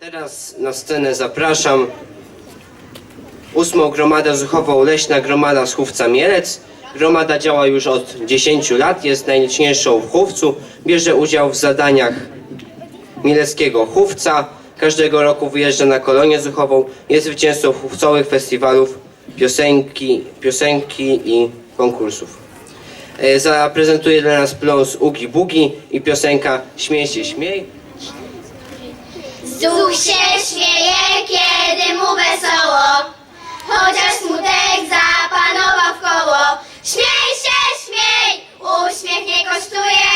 Teraz na scenę zapraszam ósmą gromadę zuchową-leśna gromada z Chówca Mielec. Gromada działa już od 10 lat, jest najliczniejszą w Chówcu, bierze udział w zadaniach mieleckiego Chówca, każdego roku wyjeżdża na kolonię zuchową, jest zwycięzcą chówcowych festiwalów piosenki, piosenki i konkursów. E, zaprezentuje dla nas pląs Ugi Bugi i piosenka Śmiej się śmiej. Zuch się śmieje, kiedy mu wesoło, chociaż smutek zapanował w koło. Śmiej się, śmiej, uśmiech nie kosztuje.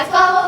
al favor.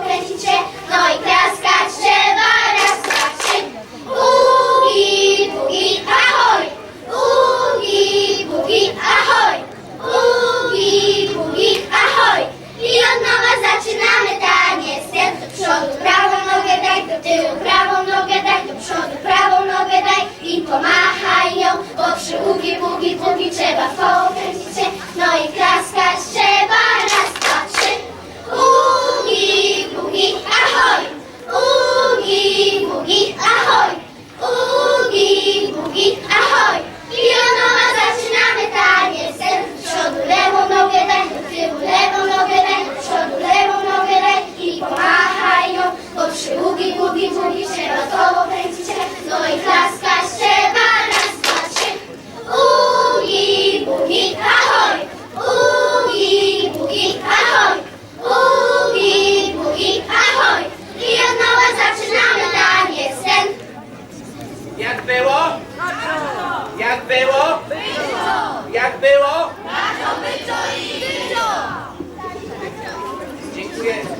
bien.